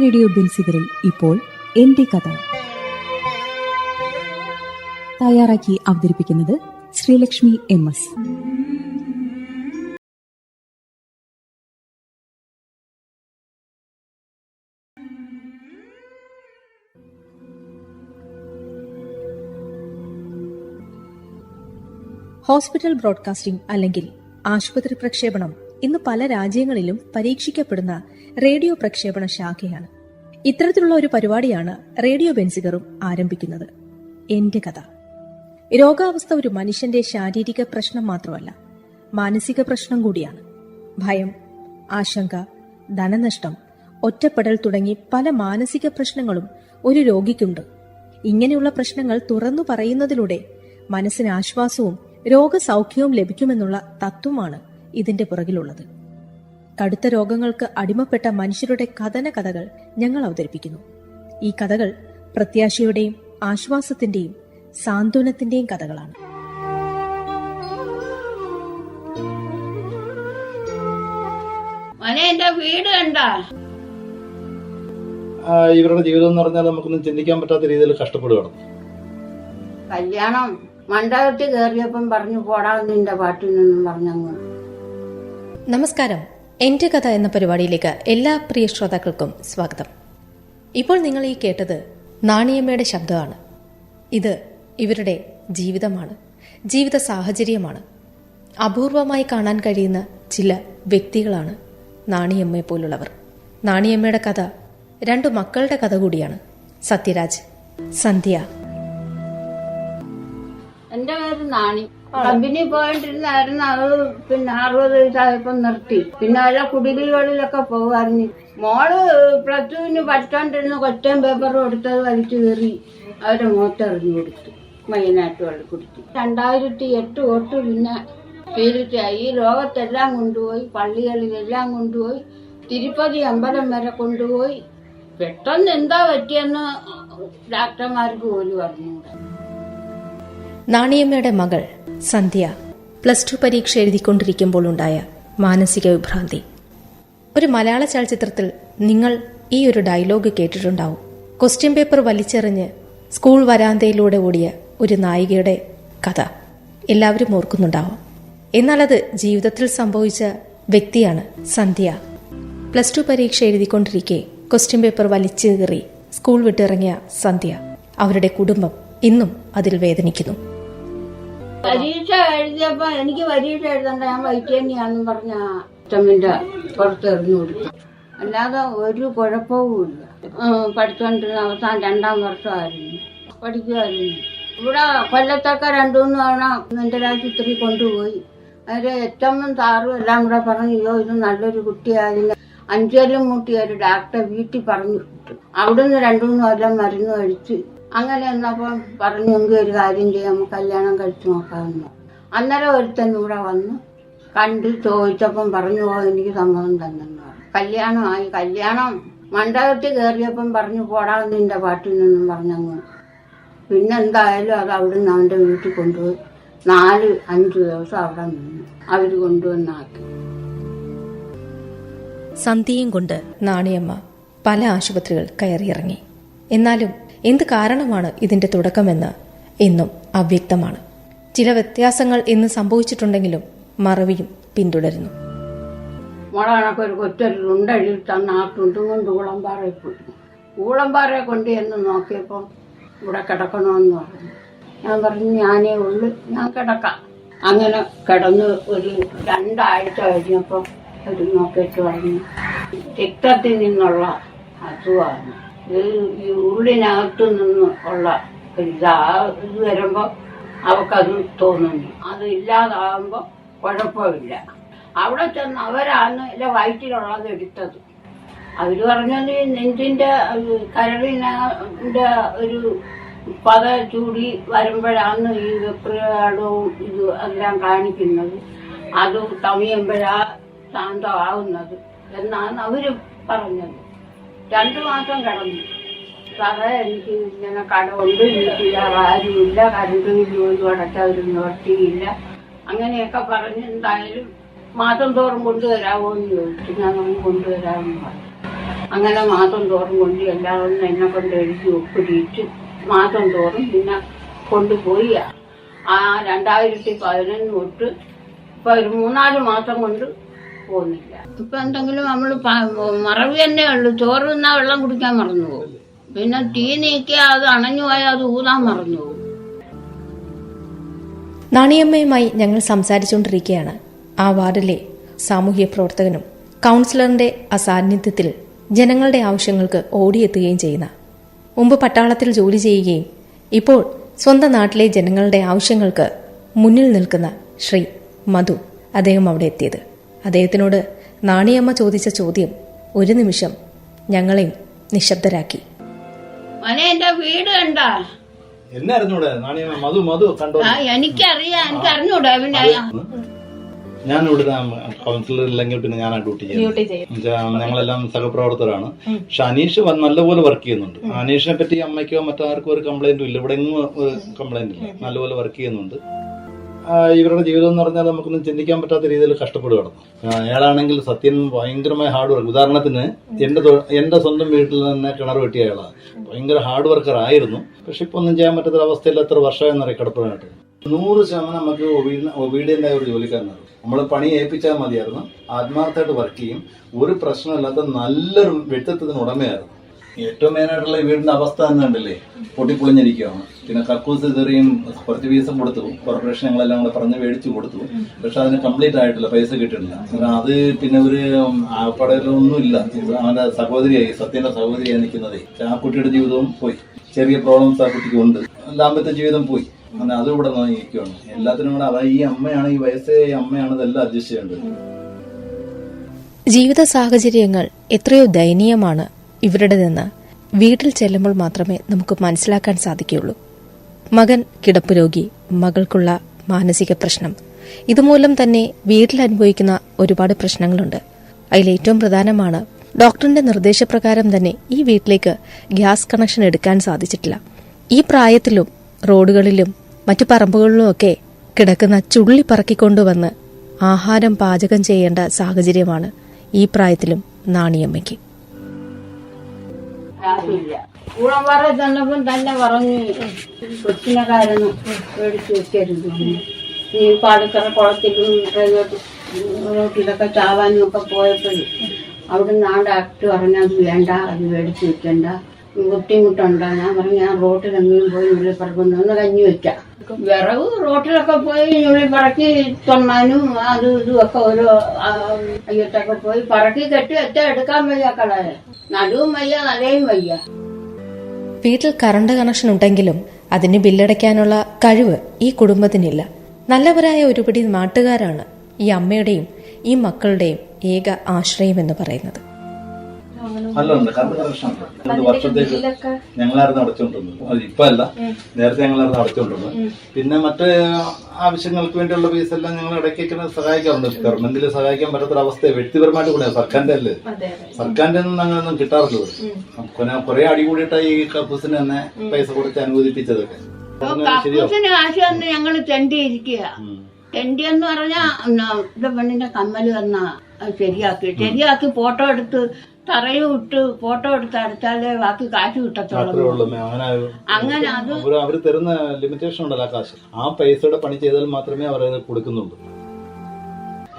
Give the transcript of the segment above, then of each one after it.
Radio ബെൻസിഗറിൽ ഇപ്പോൾ എന്റെ കഥ. തയ്യാറാക്കി അവതരിപ്പിക്കുന്നത് Sreelakshmi M S. Hospital broadcasting അല്ലെങ്കിൽ ആശുപത്രി പ്രക്ഷേപണം ഇന്ന് പല രാജ്യങ്ങളിലും പരീക്ഷിക്കപ്പെടുന്ന റേഡിയോ പ്രക്ഷേപണ ശാഖയാണ്. ഇത്തരത്തിലുള്ള ഒരു പരിപാടിയാണ് റേഡിയോ ബെൻസിഗറും ആരംഭിക്കുന്നത്. എന്റെ കഥ. രോഗാവസ്ഥ ഒരു മനുഷ്യന്റെ ശാരീരിക പ്രശ്നം മാത്രമല്ല മാനസിക പ്രശ്നം കൂടിയാണ്. ഭയം ആശങ്ക ധനനഷ്ടം ഒറ്റപ്പെടൽ തുടങ്ങി പല മാനസിക പ്രശ്നങ്ങളും ഒരു രോഗിക്കുണ്ട്. ഇങ്ങനെയുള്ള പ്രശ്നങ്ങൾ തുറന്നു പറയുന്നതിലൂടെ മനസ്സിന് ആശ്വാസവും രോഗസൗഖ്യവും ലഭിക്കുമെന്നുള്ള തത്വമാണ് ഇതിന്റെ പുറകിലുള്ളത്. കടുത്ത രോഗങ്ങൾക്ക് അടിമപ്പെട്ട മനുഷ്യരുടെ കഥന കഥകൾ ഞങ്ങൾ അവതരിപ്പിക്കുന്നു. ഈ കഥകൾ പ്രത്യാശയുടെയും ആശ്വാസത്തിന്റെയും സാന്ത്വനത്തിന്റെയും കഥകളാണ്. എന്റെ വീട് കണ്ടാ? ഇവരുടെ ജീവിതം എന്ന് പറഞ്ഞാൽ നമുക്കൊന്നും ചിന്തിക്കാൻ പറ്റാത്ത രീതിയിൽ കഷ്ടപ്പെടുകയാണ്. കല്യാണം മണ്ഡപത്തിൽ കയറിയപ്പം പറഞ്ഞു പോടാ നിന്റെ പാട്ടിൽ നിന്നും പറഞ്ഞങ്ങ്. നമസ്കാരം. എന്റെ കഥ എന്ന പരിപാടിയിലേക്ക് എല്ലാ പ്രിയ ശ്രോതാക്കൾക്കും സ്വാഗതം. ഇപ്പോൾ നിങ്ങൾ ഈ കേട്ടത് നാണിയമ്മയുടെ ശബ്ദമാണ്. ഇത് ഇവരുടെ ജീവിതമാണ്. ജീവിത സാഹചര്യമാണ്. അപൂർവമായി കാണാൻ കഴിയുന്ന ചില വ്യക്തികളാണ് നാണിയമ്മയെ പോലുള്ളവർ. നാണിയമ്മയുടെ കഥ രണ്ടു മക്കളുടെ കഥ കൂടിയാണ്. സത്യരാജ് സന്ധ്യ. എന്റെ പേര് നാണി. കമ്പനി പോയിട്ടിരുന്നായിരുന്നു അത് പിന്നെ അറുപത് വയസ്സായപ്പോ നിർത്തി. പിന്നെ വല്ല കുടിലുകളിലൊക്കെ പോകുമായിരുന്നു മോൾ പ്ലസ് ടുവിന് പഠിച്ചോണ്ടിരുന്ന കൊറ്റൻ പേപ്പർ കൊടുത്തത് വലിച്ചു കയറി അവരെ മൂത്തെറിഞ്ഞു കൊടുത്തു. മെയിനായിട്ട് വെള്ളം കുടിച്ചു രണ്ടായിരത്തി എട്ട് തൊട്ട് പിന്നെ തീർച്ചയായി ഈ ലോകത്തെല്ലാം കൊണ്ടുപോയി പള്ളികളിലെല്ലാം കൊണ്ടുപോയി തിരുപ്പതി അമ്പലം വരെ കൊണ്ടുപോയി. പെട്ടെന്ന് എന്താ പറ്റിയെന്ന് ഡാക്ടർമാർക്ക് പോലും അറിഞ്ഞു നാണിയമ്മയുടെ മകൾ സന്ധ്യ. പ്ലസ് ടു പരീക്ഷ എഴുതിക്കൊണ്ടിരിക്കുമ്പോൾ ഉണ്ടായ മാനസിക വിഭ്രാന്തി. ഒരു മലയാള ചലച്ചിത്രത്തിൽ നിങ്ങൾ ഈ ഒരു ഡയലോഗ് കേട്ടിട്ടുണ്ടാവും. ക്വസ്റ്റ്യൻ പേപ്പർ വലിച്ചെറിഞ്ഞ് സ്കൂൾ വരാന്തയിലൂടെ ഓടിയ ഒരു നായികയുടെ കഥ എല്ലാവരും ഓർക്കുന്നുണ്ടാവും. എന്നാൽ അത് ജീവിതത്തിൽ സംഭവിച്ച വ്യക്തിയാണ് സന്ധ്യ. പ്ലസ് ടു പരീക്ഷ എഴുതിക്കൊണ്ടിരിക്കെ ക്വസ്റ്റ്യൻ പേപ്പർ വലിച്ചു കീറി സ്കൂൾ വിട്ടിറങ്ങിയ സന്ധ്യ. അവരുടെ കുടുംബം ഇന്നും അതിൽ വേദനിക്കുന്നു. പരീക്ഷ എഴുതിയപ്പോ എനിക്ക് പരീക്ഷ എഴുതണ്ട ഞാൻ വൈറ്റേനിയാന്നും പറഞ്ഞ അച്ഛമ്മിന്റെ പുറത്ത് എറിഞ്ഞു കൊടുത്തു. അല്ലാതെ ഒരു കുഴപ്പവും ഇല്ല. പഠിച്ചുകൊണ്ടിരുന്ന അവസാനം രണ്ടാം വർഷമായിരുന്നു. പഠിക്കുമായിരുന്നു ഇവിടെ കൊല്ലത്തൊക്കെ രണ്ടു മൂന്ന് തവണ നിന്റെ രാജ്യത്തിൽ കൊണ്ടുപോയി. അവർ എച്ചമ്മും സാറും എല്ലാം കൂടെ പറഞ്ഞു അയ്യോ ഇത് നല്ലൊരു കുട്ടിയായിരുന്നു. അഞ്ചലും മുട്ടി ഒരു ഡാക്ടറെ വീട്ടിൽ പറഞ്ഞു അവിടുന്ന് രണ്ടു മൂന്ന് കൊല്ലം മരുന്ന് കഴിച്ച് അങ്ങനെ എന്നപ്പം പറഞ്ഞു എങ്കിൽ ഒരു കാര്യം ചെയ്യാം കല്യാണം കഴിച്ചു നോക്കാമെന്ന്. അന്നേരം ഒരുത്തൻ ഇവിടെ വന്ന് കണ്ട് ചോദിച്ചപ്പം പറഞ്ഞു പോ എനിക്ക് സമ്മതം തന്നെന്ന് പറഞ്ഞു. കല്യാണമായി കല്യാണം മണ്ഡപത്തിൽ കയറിയപ്പം പറഞ്ഞു പോടാ നിന്റെ പാട്ടിൽ നിന്നും പറഞ്ഞങ്ങ്. പിന്നെ എന്തായാലും അത് അവിടുന്ന് അവന്റെ വീട്ടിൽ കൊണ്ടുപോയി. നാല് അഞ്ച് ദിവസം അവിടെ നിന്നു അവർ കൊണ്ടുവന്നാക്കി സന്ധ്യയും കൊണ്ട് നാണിയമ്മ പല ആശുപത്രികൾ കയറിയിറങ്ങി. എന്നാലും എന്ത് കാരണമാണ് ഇതിന്റെ തുടക്കമെന്ന് ഇന്നും അവ്യക്തമാണ്. ചില വ്യത്യാസങ്ങൾ ഇന്ന് സംഭവിച്ചിട്ടുണ്ടെങ്കിലും മറവിയും പിന്തുടരുന്നു. മോളെ കണക്ക് ഒരു കൊച്ചൊരു ഉണ്ടഴി തന്ന ആ തുണ്ടും കൊണ്ട് കൊണ്ട് എന്ന് നോക്കിയപ്പം ഇവിടെ കിടക്കണമെന്ന് പറഞ്ഞു. ഞാൻ പറഞ്ഞു ഞാനേ ഉള്ളു ഞാൻ കിടക്കാം. അങ്ങനെ കിടന്ന് ഒരു രണ്ടാഴ്ച കഴിഞ്ഞപ്പം ഒരു നോക്കിയിട്ട് പറഞ്ഞു രക്തത്തിൽ നിന്നുള്ള അസുഖമാണ്. ഈ ഉള്ളിനകത്തു നിന്ന് ഉള്ള ഇതാ ഇത് വരുമ്പോ അവക്കത് തോന്നുന്നു. അത് ഇല്ലാതാകുമ്പോ കുഴപ്പമില്ല. അവിടെ ചെന്ന് അവരാണ് ഇല്ല വയറ്റിലുള്ളത് എടുത്തത്. അവർ പറഞ്ഞത് നെഞ്ചിന്റെ ഒരു കരളിന്റെ ഒരു പത ചൂടി വരുമ്പോഴാണ് ഈ വെപ്രിയാടവും ഇത് എല്ലാം കാണിക്കുന്നത്. അത് തമിയുമ്പോഴാ ശാന്തമാകുന്നത് എന്നാണ് അവർ പറഞ്ഞത്. രണ്ടു മാസം കിടന്നു. സാറേ എനിക്ക് ഇങ്ങനെ കടമുണ്ട്. വീട്ടിൽ ആരുമില്ല. കരണ്ട് പോലും അടച്ച ഒരു നിവർത്തിയില്ല. അങ്ങനെയൊക്കെ പറഞ്ഞ് എന്തായാലും മാസം തോറും കൊണ്ടുവരാമോ എന്ന് ചോദിച്ചു. ഞാൻ കൊണ്ടുവരാമെന്ന് പറഞ്ഞു. അങ്ങനെ മാസം തോറും കൊണ്ട് എല്ലാവരും എന്നെ കൊണ്ട് എഴുതി ഒപ്പിടിയിട്ട് മാസം തോറും പിന്നെ കൊണ്ടുപോയി. ആ രണ്ടായിരത്തി പതിനൊന്ന് തൊട്ട് ഇപ്പൊ ഒരു മൂന്നാൽ മാസം കൊണ്ട് പോകുന്നില്ല. ഇപ്പൊ എന്തെങ്കിലും നമ്മൾ മറവ് തന്നെ ഉള്ളു. ചോറ് തിന്നാ വെള്ളം കുടിക്കാൻ മറന്നു പോകും. പിന്നെ തീ നീക്കിയാൽ അത് അണഞ്ഞു പോയാൽ അത് ഊതാൻ മറന്നു പോകും. നാണിയമ്മയുമായി ഞങ്ങൾ സംസാരിച്ചുകൊണ്ടിരിക്കുകയാണ്. ആ വാർഡിലെ സാമൂഹ്യ പ്രവർത്തകനും കൗൺസിലറിന്റെ അസാന്നിധ്യത്തിൽ ജനങ്ങളുടെ ആവശ്യങ്ങൾക്ക് ഓടിയെത്തുകയും ചെയ്യുന്ന മുമ്പ് പട്ടാളത്തിൽ ജോലി ചെയ്യുകയും ഇപ്പോൾ സ്വന്തം നാട്ടിലെ ജനങ്ങളുടെ ആവശ്യങ്ങൾക്ക് മുന്നിൽ നിൽക്കുന്ന ശ്രീ മധു അദ്ദേഹം അവിടെ എത്തിയത്. അദ്ദേഹത്തിനോട് നാണിയമ്മ ചോദിച്ച ചോദ്യം ഒരു നിമിഷം ഞങ്ങളെയും നിശബ്ദരാക്കി. മോനെ എന്റെ വീട് കണ്ടാ? എന്നെ അറിഞ്ഞൂടെ നാണിയമ്മ? മധു മധു കണ്ടോ? ആ എനിക്കറിയാം എനിക്ക് അറിഞ്ഞൂടാ പിന്നെ ഞാൻ കൗൺസിലർ ഇല്ലെങ്കിൽ പിന്നെ ഞാൻ ഡ്യൂട്ടി ചെയ്യും. ഞങ്ങളെല്ലാം സഹപ്രവർത്തകരാണ്. പക്ഷെ അനീഷ് നല്ലപോലെ വർക്ക് ചെയ്യുന്നുണ്ട്. അനീഷിനെ പറ്റി അമ്മയ്ക്കോ മറ്റാർക്കോ ഒരു കംപ്ലൈന്റും ഇല്ല. ഇവിടെ എങ്ങും ഒരു കംപ്ലൈന്റ് ഇല്ല. നല്ലപോലെ വർക്ക് ചെയ്യുന്നുണ്ട്. ഇവരുടെ ജീവിതം എന്ന് പറഞ്ഞാൽ നമുക്കൊന്നും ചിന്തിക്കാൻ പറ്റാത്ത രീതിയിൽ കഷ്ടപ്പെടുകയാണ്. അയാളാണെങ്കിൽ സത്യം ഭയങ്കരമായ ഹാർഡ് വർക്ക് ഉദാഹരണത്തിന് എന്റെ എന്റെ സ്വന്തം വീട്ടിൽ തന്നെ കിണർ വെട്ടിയ അയാളാണ്. ഭയങ്കര ഹാർഡ് വർക്കർ ആയിരുന്നു. പക്ഷെ ഇപ്പൊ ഒന്നും ചെയ്യാൻ പറ്റാത്ത അവസ്ഥയിൽ എത്ര വർഷം എന്നറിയാം കിടപ്പനായിട്ട് നൂറ് ശതമാനം നമുക്ക് ഒബീഡിയന്റായ ഒരു ജോലിക്കാരനാണ്. നമ്മൾ പണി ഏൽപ്പിച്ചാൽ മതിയായിരുന്നു. ആത്മാർത്ഥമായിട്ട് വർക്ക് ചെയ്യും. ഒരു പ്രശ്നമില്ലാത്ത നല്ലൊരു വ്യക്തിത്വത്തിന് ഉടമയായിരുന്നു. ഏറ്റവും മെയിനായിട്ടുള്ള ഈ വീടിന്റെ അവസ്ഥ തന്നെ ഉണ്ടല്ലേ പൊട്ടിപ്പൊളിഞ്ഞിരിക്കുകയാണ് പിന്നെ കക്കൂസ് കയറിയും കുറച്ച് വീസം കൊടുത്തു. കോർപ്പറേഷൻ ഞങ്ങളെല്ലാം കൂടെ പറഞ്ഞ് മേടിച്ചു കൊടുത്തു. പക്ഷെ അതിന് കംപ്ലീറ്റ് ആയിട്ടില്ല പൈസ കിട്ടിയിട്ടില്ല. അത് പിന്നെ ഒരു ആപ്പടയിലൊന്നും ഇല്ല അവന്റെ സഹോദരിയായി സത്യന്റെ സഹോദരിയായി നിൽക്കുന്നതേ. ആ കുട്ടിയുടെ ജീവിതവും പോയി. ചെറിയ പ്രോബ്ലംസ് ആ കുട്ടിക്ക് ഉണ്ട്. ദാമ്പത്യ ജീവിതം പോയി. അങ്ങനെ അതും ഇവിടെ നിൽക്കുകയാണ് എല്ലാത്തിനും കൂടെ അതായത് ഈ അമ്മയാണ് ഈ വയസ്സേ ഈ അമ്മയാണ് ഇതെല്ലാം അഡ്ജസ്റ്റ് ചെയ്യേണ്ടത്. ജീവിത സാഹചര്യങ്ങൾ എത്രയോ ദയനീയമാണ്. ഇവരുടേതെന്ന് വീട്ടിൽ ചെല്ലുമ്പോൾ മാത്രമേ നമുക്ക് മനസ്സിലാക്കാൻ സാധിക്കുകയുള്ളൂ. മകൻ കിടപ്പ് രോഗി മകൾക്കുള്ള മാനസിക പ്രശ്നം. ഇതുമൂലം തന്നെ വീട്ടിൽ അനുഭവിക്കുന്ന ഒരുപാട് പ്രശ്നങ്ങളുണ്ട്. അതിലേറ്റവും പ്രധാനമാണ് ഡോക്ടറിന്റെ നിർദ്ദേശപ്രകാരം തന്നെ ഈ വീട്ടിലേക്ക് ഗ്യാസ് കണക്ഷൻ എടുക്കാൻ സാധിച്ചിട്ടില്ല. ഈ പ്രായത്തിലും റോഡുകളിലും മറ്റു പറമ്പുകളിലും ഒക്കെ കിടക്കുന്ന ചുള്ളി പറക്കിക്കൊണ്ടുവന്ന് ആഹാരം പാചകം ചെയ്യേണ്ട സാഹചര്യമാണ് ഈ പ്രായത്തിലും നാണിയമ്മയ്ക്ക്. ആരുമില്ല കൂളംപാറ ചെന്നപ്പം തന്നെ പറഞ്ഞു കൊച്ചിനെ കാരണം മേടിച്ചു വെക്കരുത് ഇപ്പൊ അടുക്കള കുളത്തിലും റോട്ടിലൊക്കെ ചാവാനും ഒക്കെ പോയപ്പോഴും അവിടെ നിന്ന് ആക്ട് പറഞ്ഞാൽ പറഞ്ഞു അത് വേണ്ട അത് മേടിച്ചു വെക്കണ്ട. ബുദ്ധിമുട്ടുണ്ടോ ഞാൻ പറഞ്ഞു ഞാൻ റോട്ടിലെങ്കിലും പോയി ഉള്ളിൽ പറക്കുന്നു ഒന്ന് കഞ്ഞി വെക്കാം. വിറവ് റോട്ടിലൊക്കെ പോയി ഉള്ളി പറക്കി തൊണ്ണാനും അതും ഇതും ഒക്കെ ഓരോ അയ്യത്തൊക്കെ പോയി പറക്കി കെട്ടി ഒറ്റ എടുക്കാൻ വയ്യ കളയെ നടുവും വയ്യ നടയും വയ്യ. വീട്ടിൽ കറണ്ട് കണക്ഷൻ ഉണ്ടെങ്കിലും അതിന് ബില്ലടയ്ക്കാനുള്ള കഴിവ് ഈ കുടുംബത്തിനില്ല. നല്ലവരായ ഒരുപിടി നാട്ടുകാരാണ് ഈ അമ്മയുടെയും ഈ മക്കളുടെയും ഏക ആശ്രയം എന്ന് പറയുന്നത്. അല്ല ഉണ്ട് കറണ്ട് കണക്ഷൻ ഉണ്ട് രണ്ട് വർഷത്തേക്ക് ഞങ്ങളായിരുന്നു അടച്ചുകൊണ്ടിരുന്നത് അത് ഇപ്പൊ അല്ല നേരത്തെ ഞങ്ങളായിരുന്നു അടച്ചുകൊണ്ടിരുന്നത് പിന്നെ മറ്റ് ആവശ്യങ്ങൾക്ക് വേണ്ടിയുള്ള ഫീസ് എല്ലാം ഞങ്ങൾ ഇടയ്ക്കൊക്കെ സഹായിക്കാറുണ്ട്. ഗവൺമെന്റിൽ സഹായിക്കാൻ പറ്റാത്ത അവസ്ഥ വ്യക്തിപരമായിട്ട് കൂടെ സർക്കാരിന്റെ അല്ലേ? സർക്കാരിന്റെ ഒന്നും അങ്ങനെയൊന്നും കിട്ടാറില്ല. കുറെ അടി കൂടിയിട്ടാ ഈ കപ്പൂസിന് തന്നെ പൈസ കൊടുത്ത് അനുവദിപ്പിച്ചതൊക്കെ. ശരിയോ ഞങ്ങൾ തെണ്ടിയിരിക്കുക തെണ്ടി എന്ന് പറഞ്ഞാ ഇവിടെ പെണ്ണിന്റെ കമ്മൽ വന്ന ശരിയാക്കി. ശരിയാക്കി ഫോട്ടോ എടുത്ത് തറയും ഇട്ട് ഫോട്ടോ എടുത്ത് അടുത്താലേ ബാക്കി കാശ് കിട്ടത്തുള്ളൂ. അങ്ങനെ അത് അവർ തരുന്ന ലിമിറ്റേഷൻ ഉണ്ടല്ലോ ആ കാശ്. ആ പൈസയുടെ പണി ചെയ്താൽ മാത്രമേ അവർ കൊടുക്കുന്നുള്ളൂ.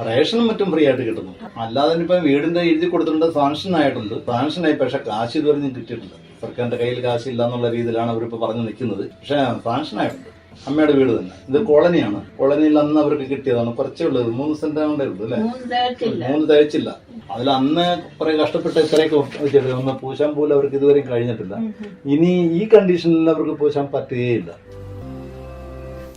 റേഷനും മറ്റും ഫ്രീ ആയിട്ട് കിട്ടുന്നു. അല്ലാതെ ഇപ്പൊ വീടിന്റെ എഴുതി കൊടുത്തിട്ടുണ്ട് സാങ്ഷൻ ആയിട്ടുണ്ട്. സാങ്ഷൻ ആയി പക്ഷെ കാശ് ഇതുവരെ കിട്ടിയിട്ടുണ്ട് കിട്ടിയിട്ടില്ല. സർക്കാരിന്റെ കയ്യിൽ കാശ് ഇല്ല എന്നുള്ള രീതിയിലാണ് അവരിപ്പോ പറഞ്ഞു നിൽക്കുന്നത്. പക്ഷെ സാങ്ഷൻ ആയിട്ടുണ്ട്. അമ്മയുടെ വീട് തന്നെ. ഇത് കോളനിയാണ്. കോളനിയിൽ അന്ന് അവർക്ക് കിട്ടിയതാണ്. കുറച്ചേ ഉള്ളത് മൂന്ന് സെന്റ് ആണ്ടേ ഉള്ളൂ അല്ലെ? മൂന്ന് തയ്ച്ചില്ല അതിൽ അന്ന് കുറെ കഷ്ടപ്പെട്ട് ഇത്രയൊക്കെ ചെയ്തത് ഒന്ന് പൂശാൻ പോലും അവർക്ക് ഇതുവരെയും കഴിഞ്ഞിട്ടില്ല. ഇനി ഈ കണ്ടീഷനിൽ അവർക്ക് പൂശാൻ പറ്റുകയില്ല.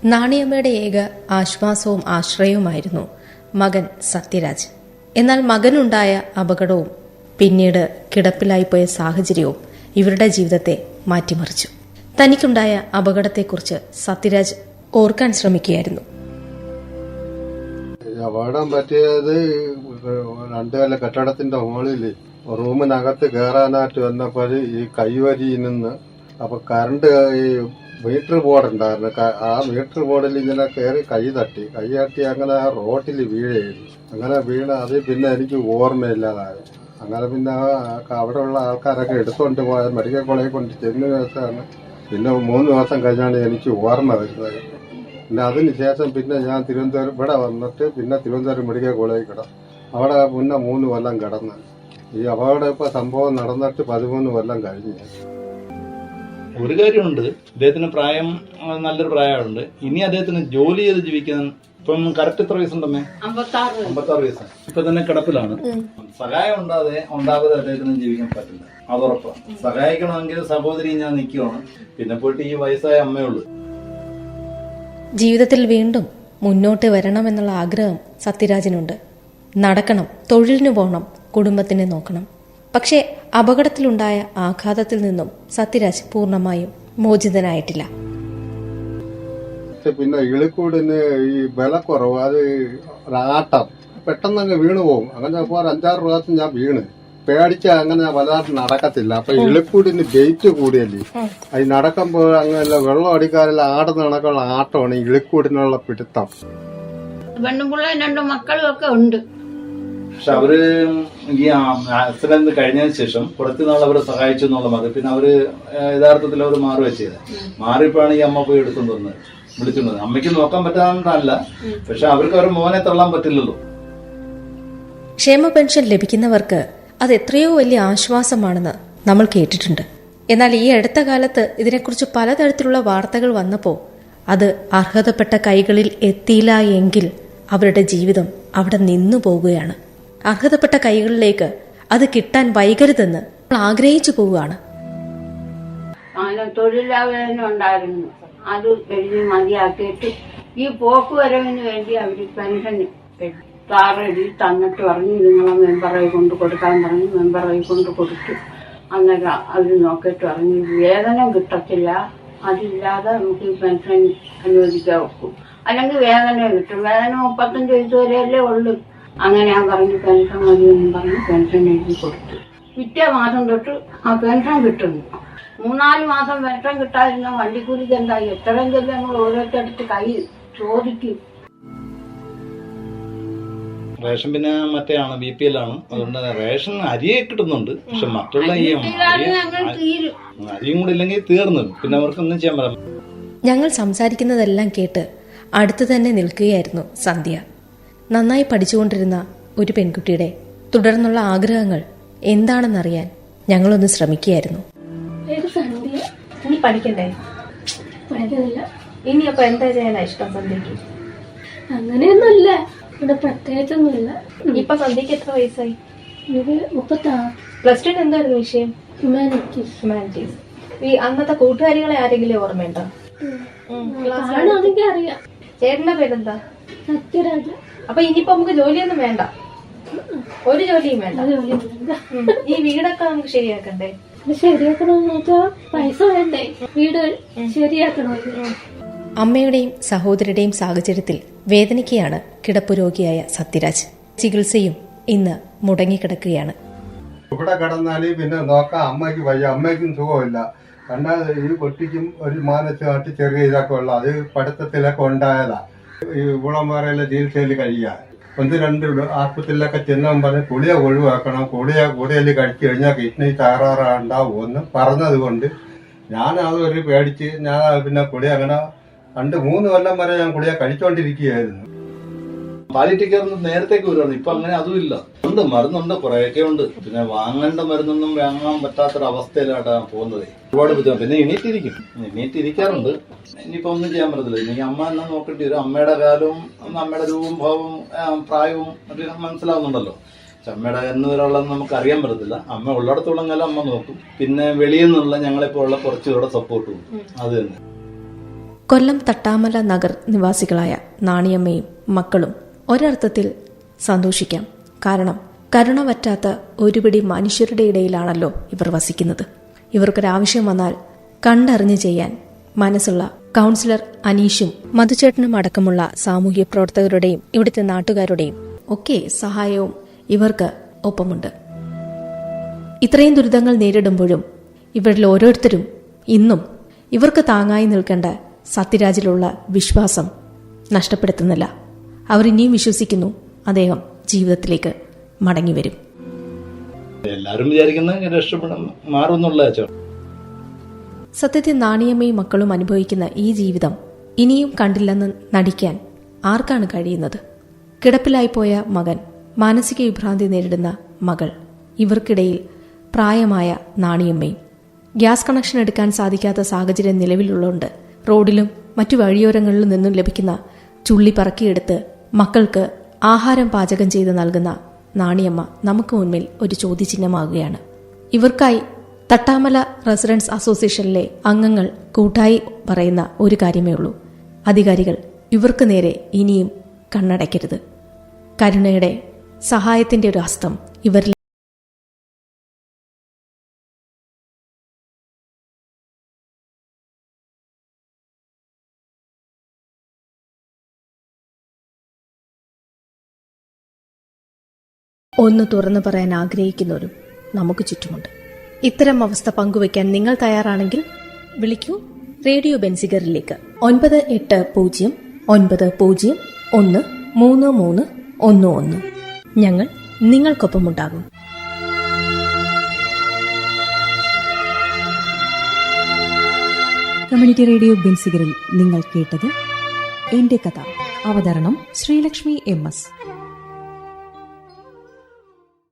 നാണിയമ്മയുടെ ഏക ആശ്വാസവും ആശ്രയവുമായിരുന്നു മകൻ സത്യരാജ്. എന്നാൽ മകനുണ്ടായ അപകടവും പിന്നീട് കിടപ്പിലായിപ്പോയ സാഹചര്യവും ഇവരുടെ ജീവിതത്തെ മാറ്റിമറിച്ചു. തനിക്കുണ്ടായ അപകടത്തെക്കുറിച്ച് സത്യരാജ് ഓർക്കാൻ ശ്രമിക്കുകയായിരുന്നു. അപകടം പറ്റിയത് രണ്ടു നില കെട്ടിടത്തിന്റെ മുകളിൽ റൂമിനകത്ത് കയറാനായിട്ട് വന്നപ്പോൾ ഈ കൈവരിയിൽ നിന്ന് അപ്പൊ കറണ്ട് ഈ മീറ്റർ ബോർഡ് ഉണ്ടായിരുന്നു. ആ മീറ്റർ ബോർഡിൽ ഇങ്ങനെ കയറി കൈ തട്ടി. കൈ തട്ടി അങ്ങനെ ആ റോട്ടിൽ വീഴായിരുന്നു. അങ്ങനെ വീണ അത് പിന്നെ എനിക്ക് ഓർമ്മയില്ലാതായി. അങ്ങനെ പിന്നെ അവിടെയുള്ള ആൾക്കാരൊക്കെ എടുത്തുകൊണ്ട് പോയ മെഡിക്കൽ കോളേജിൽ കൊണ്ട് ചെന്ന് ദിവസമാണ് പിന്നെ മൂന്ന് മാസം കഴിഞ്ഞാണ് എനിക്ക് ഓർമ്മ വരുന്നത്. പിന്നെ അതിന് ശേഷം പിന്നെ ഞാൻ തിരുവനന്തപുരം ഇവിടെ വന്നിട്ട് പിന്നെ തിരുവനന്തപുരം മെഡിക്കൽ കോളേജിൽ കിടന്നു അവിടെ മുന്നേ മൂന്ന് കൊല്ലം കിടന്ന്. ഈ അപകടം ഇപ്പൊ സംഭവം നടന്നിട്ട് പതിമൂന്ന് കൊല്ലം കഴിഞ്ഞു. ഒരു കാര്യമുണ്ട്. അദ്ദേഹത്തിന് പ്രായം നല്ലൊരു പ്രായമുണ്ട്. ഇനി അദ്ദേഹത്തിന് ജോലി ചെയ്ത് ജീവിക്കാൻ ഇപ്പം കറക്റ്റ് എത്ര വയസ്സുണ്ടമ്മേ അമ്പത്താറ് അമ്പത്താറ് വയസ്സ്. ഇപ്പൊ തന്നെ കിടപ്പിലാണ്. സഹായം ഉണ്ടാതെ ഉണ്ടാകാതെ അദ്ദേഹത്തിന് ജീവിക്കാൻ പറ്റില്ല. അതുറപ്പാണ് സഹായിക്കണമെങ്കിൽ സഹോദരി ഞാൻ നിൽക്കുവാണ് പിന്നെ പോയിട്ട് ഈ വയസ്സായ അമ്മയുള്ളൂ ജീവിതത്തിൽ വീണ്ടും മുന്നോട്ട് വരണം എന്നുള്ള ആഗ്രഹം സത്യരാജനുണ്ട്. നടക്കണം തൊഴിലിന് പോകണം കുടുംബത്തിനെ നോക്കണം. പക്ഷേ അപകടത്തിലുണ്ടായ ആഘാതത്തിൽ നിന്നും സത്യരാജ് പൂർണമായും മോചിതനായിട്ടില്ല. പക്ഷെ പിന്നെ ഇളിക്കൂടിന് ഈ ബലക്കുറവ് അത് ആട്ടം. പെട്ടെന്ന് അങ്ങ് വീണു പോകും അങ്ങനെ ഇപ്പോൾ ഒരു അഞ്ചാറ് പ്രാവശ്യം ഞാൻ വീണ്. പേടിച്ച അങ്ങനെ വലുതായിട്ട് നടക്കത്തില്ല. അപ്പൊ ഇളിക്കൂടിന് വെയിറ്റ് കൂടിയല്ലേ? അത് നടക്കുമ്പോൾ അങ്ങനെ വെള്ളം അടിക്കാറില്ല ആടുന്ന കണക്കുള്ള ആട്ടമാണ് ഈ ഇളിക്കൂടിനുള്ള പിടുത്തം. പെണ്ണും രണ്ടു മക്കളും ഒക്കെ ഉണ്ട്. പക്ഷെ അവർ ഈ ആക്സിഡന്റ് കഴിഞ്ഞതിന് ശേഷം കുറച്ച് നാൾ അവരെ സഹായിച്ചു എന്നുള്ള മതി പിന്നെ അവർ യഥാർത്ഥത്തിൽ അവർ മാറുക ചെയ്തത് മാറിയപ്പോഴാണ് ഈ അമ്മ പോയി എടുത്തു വന്നത് വിളിച്ചുകൊണ്ട് അമ്മയ്ക്ക് നോക്കാൻ പറ്റാത്തല്ല പക്ഷെ അവർക്ക് അവരുടെ മോനെ തള്ളാൻ പറ്റില്ലല്ലോ. ക്ഷേമ പെൻഷൻ ലഭിക്കുന്നവർക്ക് അത് എത്രയോ വലിയ ആശ്വാസമാണെന്ന് നമ്മൾ കേട്ടിട്ടുണ്ട്. എന്നാൽ ഈ അടുത്ത കാലത്ത് ഇതിനെക്കുറിച്ച് പലതരത്തിലുള്ള വാർത്തകൾ വന്നപ്പോൾ അത് അർഹതപ്പെട്ട കൈകളിൽ എത്തിയില്ല എങ്കിൽ അവരുടെ ജീവിതം അവിടെ നിന്നു പോകുകയാണ് അർഹതപ്പെട്ട കൈകളിലേക്ക് അത് കിട്ടാൻ വൈകരുതെന്ന് ആഗ്രഹിച്ചു പോവുകയാണ്. അങ്ങനെ തൊഴിലാവേദന ഉണ്ടായിരുന്നു അത് എഴുതി മതിയാക്കിയിട്ട് ഈ പോക്കുവരവിന് വേണ്ടി അവർ പെൻഷൻ താറെഴുതി തന്നിട്ട് പറഞ്ഞു നിങ്ങളെ മെമ്പറായി കൊണ്ട് കൊടുക്കാൻ പറഞ്ഞു മെമ്പറായി കൊണ്ട് കൊടുത്തു. അന്നേരം അവർ നോക്കിയിട്ട് പറഞ്ഞു വേതനം കിട്ടത്തില്ല അതില്ലാതെ നമുക്ക് ഈ പെൻഷൻ അനുവദിക്കാൻ വെക്കും അല്ലെങ്കിൽ വേതന കിട്ടും. വേതന മുപ്പത്തഞ്ച് വയസ്സ് വരെയല്ലേ ഉള്ളൂ. അങ്ങനെ ഞാൻ പറഞ്ഞു പെൻഷൻ മതി എന്ന് പറഞ്ഞു പെൻഷൻ എഴുതി കൊടുത്തു. പിറ്റേ മാസം തൊട്ട് ആ പെൻഷൻ കിട്ടുന്നു. മൂന്നാൽ മാസം വെട്ടം കിട്ടാതിരുന്ന വണ്ടിക്കൂലിക്ക് എന്തായി? എത്രയെങ്കിലും നമ്മൾ ഓരോരുത്തരടുത്ത് കൈ ചോദിക്കും. റേഷൻ പിന്നെ മറ്റേയാണ് ബി പി എൽ ആണ്. അതുകൊണ്ട് റേഷൻ അരിയെ കിട്ടുന്നുണ്ട്. പക്ഷെ മറ്റുള്ള ഈ ഞങ്ങൾ അരിയും കൂടി ഇല്ലെങ്കിൽ തീർന്നു. പിന്നെ അവർക്കൊന്നും ചെയ്യാൻ പറ്റില്ല. ഞങ്ങൾ സംസാരിക്കുന്നതെല്ലാം കേട്ട് അടുത്തു തന്നെ നിൽക്കുകയായിരുന്നു സന്ധ്യ. നന്നായി പഠിച്ചുകൊണ്ടിരുന്ന ഒരു പെൺകുട്ടിയുടെ തുടർന്നുള്ള ആഗ്രഹങ്ങൾ എന്താണെന്നറിയാൻ ഞങ്ങളൊന്ന് ശ്രമിക്കുകയായിരുന്നു. പഠിക്കണ്ടേ? പഠിക്കുന്നില്ല ഇനി അപ്പൊ എന്താ ചെയ്യാനാ ഇഷ്ടം സന്ധ്യക്ക് അങ്ങനെയൊന്നുമില്ല. ഇവിടെ പ്രത്യേകിച്ചൊന്നുമില്ല. ഇപ്പൊ സന്ധ്യക്ക് എത്ര വയസ്സായി? എനിക്ക് പ്ലസ് ടു എന്തായിരുന്നു വിഷയം? ഹ്യൂമാനിറ്റീസ്. ഹ്യൂമാനിറ്റീസ്. ഈ അന്നത്തെ കൂട്ടുകാരികളെ ആരെങ്കിലും ഓർമ്മയുണ്ടോ? അറിയാം. ചേട്ടന്റെ പേരെന്താ? സത്യരാജ. അപ്പൊ ഇനിയിപ്പോ നമുക്ക് ജോലിയൊന്നും വേണ്ട. ഒരു ജോലിയും വേണ്ട. ഈ വീടൊക്കെ നമുക്ക് ശരിയാക്കണ്ടേ? ശരിയാക്കണമെന്ന് വെച്ചാൽ പൈസ വേണ്ടേ? വീട് ശരിയാക്കണമെങ്കിൽ അമ്മയുടെയും സഹോദരുടെയും സാഹചര്യത്തിൽ വേദനിക്കുകയാണ് കിടപ്പുരോഗിയായ സത്യരാജ്. ചികിത്സയും ഇന്ന് മുടങ്ങിക്കിടക്കുകയാണ്. ഇവിടെ കിടന്നാൽ പിന്നെ നോക്കാം അമ്മയ്ക്ക് വയ്യ. അമ്മയ്ക്കും സുഖമില്ല. കണ്ടാൽ ഈ കുട്ടിക്കും ഒരു മാനസികമായിട്ട് ചെറിയ ഇതൊക്കെ ഉള്ള അത് പഠിത്തത്തിലൊക്കെ ഉണ്ടായതാ. ഈ ഊളംപാറയിലെ ചികിത്സയിൽ കഴിയാൻ? ഒന്ന് രണ്ട് ആസ്പത്രിയിലൊക്കെ ചെന്നാൻ പറഞ്ഞ് കുളിയ ഒഴിവാക്കണം കുളിയ കൂടുതൽ കഴിച്ചു കഴിഞ്ഞാൽ കിഡ്നി തകരാറുണ്ടാവും എന്ന് പറഞ്ഞത് കൊണ്ട് ഞാനത് ഒരു പേടിച്ച് ഞാൻ പിന്നെ കുളി അങ്ങനെ രണ്ട് മൂന്ന് കൊല്ലം വരെ ഞാൻ കുളിയ കഴിച്ചുകൊണ്ടിരിക്കുകയായിരുന്നു പാലിറ്റി കെയർ നേരത്തേക്ക് വരുവാണ്. ഇപ്പൊ അങ്ങനെ അതുമില്ല. ഉണ്ട് മരുന്നുണ്ട് കുറെയൊക്കെ ഉണ്ട്. പിന്നെ വാങ്ങേണ്ട മരുന്നൊന്നും വാങ്ങാൻ പറ്റാത്തൊരു അവസ്ഥയിലായിട്ടാണ് പോകുന്നത്. ഒരുപാട് ബുദ്ധിമുട്ട്. പിന്നെ എണീറ്റിരിക്കും. എണീറ്റിരിക്കാറുണ്ട്. ഇനിയിപ്പോ ഒന്നും ചെയ്യാൻ പറ്റത്തില്ല. ഇനി അമ്മ എന്നെ നോക്കേണ്ടി വരും? അമ്മയുടെ കാലവും അമ്മയുടെ രൂപവും ഭാവവും പ്രായവും ഒക്കെ മനസ്സിലാവുന്നുണ്ടല്ലോ. അമ്മയുടെ എന്ന് നമുക്ക് അറിയാൻ പറ്റത്തില്ല. അമ്മ ഉള്ളിടത്തോളം കാലം അമ്മ നോക്കും. പിന്നെ വെളിയിൽ നിന്നുള്ള ഞങ്ങളെപ്പോ ഉള്ള കുറച്ചുകൂടെ സപ്പോർട്ട് കൊടുക്കും അത് തന്നെ. കൊല്ലം തട്ടാമല നഗർ നിവാസികളായ നാണിയമ്മയും മക്കളും ഒരർത്ഥത്തിൽ സന്തോഷിക്കാം. കാരണം കരുണ പറ്റാത്ത ഒരുപിടി മനുഷ്യരുടെ ഇടയിലാണല്ലോ ഇവർ വസിക്കുന്നത്. ഇവർക്കൊരാവശ്യം വന്നാൽ കണ്ടറിഞ്ഞ് ചെയ്യാൻ മനസ്സുള്ള കൗൺസിലർ അനീഷും മധുചേട്ടനും അടക്കമുള്ള സാമൂഹ്യ പ്രവർത്തകരുടെയും ഇവിടുത്തെ നാട്ടുകാരുടെയും ഒക്കെ സഹായവും ഇവർക്ക് ഒപ്പമുണ്ട്. ഇത്രയും ദുരിതങ്ങൾ നേരിടുമ്പോഴും ഇവരിൽ ഓരോരുത്തരും ഇന്നും ഇവർക്ക് താങ്ങായി നിൽക്കേണ്ട സത്യരാജിലുള്ള വിശ്വാസം നഷ്ടപ്പെടുത്തുന്നില്ല. അവർ ഇനിയും വിശ്വസിക്കുന്നു. അദ്ദേഹം ജീവിതത്തിലേക്ക് മടങ്ങിവരും. എല്ലാവരും വിചാരിക്കുന്ന മാറുന്നുള്ള സത്യത്തിൽ നാണിയമ്മയും മക്കളും അനുഭവിക്കുന്ന ഈ ജീവിതം ഇനിയും കണ്ടില്ലെന്ന് നടിക്കാൻ ആർക്കാണ് കഴിയുന്നത്? കിടപ്പിലായിപ്പോയ മകൻ മാനസിക വിഭ്രാന്തി നേരിടുന്ന മകൾ ഇവർക്കിടയിൽ പ്രായമായ നാണിയമ്മയും. ഗ്യാസ് കണക്ഷൻ എടുക്കാൻ സാധിക്കാത്ത സാഹചര്യം നിലവിലുള്ളതുകൊണ്ട് റോഡിലും മറ്റു വഴിയോരങ്ങളിലും നിന്നും ലഭിക്കുന്ന ചുള്ളി പറക്കിയെടുത്ത് മക്കൾക്ക് ആഹാരം പാചകം ചെയ്ത് നൽകുന്ന നാണിയമ്മ നമുക്ക് മുന്നിൽ ഒരു ചോദ്യചിഹ്നമാകുകയാണ്. ഇവർക്കായി തട്ടാമല റെസിഡൻസ് അസോസിയേഷനിലെ അംഗങ്ങൾ കൂട്ടായി പറയുന്ന ഒരു കാര്യമേ ഉള്ളൂ. അധികാരികൾ ഇവർക്ക് നേരെ ഇനിയും കണ്ണടയ്ക്കരുത്. കരുണയുടെ സഹായത്തിന്റെ ഒരു ഹസ്തം ഇവരിൽ ഒന്ന് തുറന്നു പറയാൻ ആഗ്രഹിക്കുന്നവരും നമുക്ക് ചുറ്റുമുണ്ട്. ഇത്തരം അവസ്ഥ പങ്കുവയ്ക്കാൻ നിങ്ങൾ തയ്യാറാണെങ്കിൽ വിളിക്കൂ. റേഡിയോ ബെൻസിഗറിലേക്ക്. ഒൻപത് എട്ട് പൂജ്യം ഒൻപത് പൂജ്യം ഒന്ന് മൂന്ന് മൂന്ന് ഒന്ന് ഒന്ന്. ഞങ്ങൾ നിങ്ങൾക്കൊപ്പമുണ്ടാകും. കമ്മ്യൂണിറ്റി റേഡിയോ ബെൻസിഗറിൽ നിങ്ങൾ കേട്ടത് എന്റെ കഥ. അവതരണം ശ്രീലക്ഷ്മി എം എസ്.